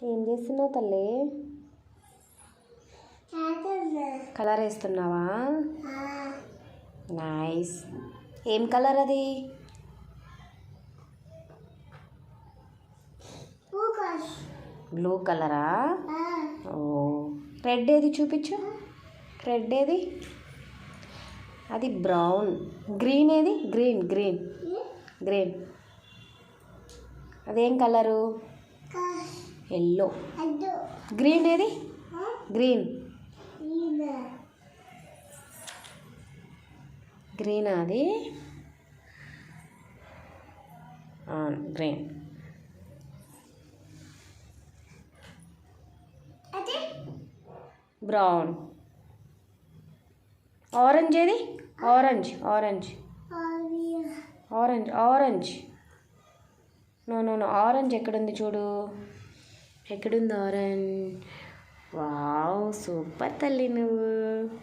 ఏం చేస్తున్నావు తల్లి? కలర్ వేస్తున్నావా? నైస్ ఏం కలర్ అది? బ్లూ కలరా ఓ. రెడ్ ఏది చూపించు? రెడ్ ఏది? అది బ్రౌన్ గ్రీన్ ఏది? గ్రీన్ గ్రీన్ గ్రీన్ అదేం కలరు ఎల్లో. గ్రీన్ ఏది? గ్రీన్. గ్రీన్? అది? గ్రీన్. బ్రౌన్. ఆరెంజ్ ఏది? Orange orange. Orange orange. No no no orange ఎక్కడుంది చూడు. ఎక్కడుంది ఆరెంజ్ వావ్ సూపర్ తల్లి నువ్వు.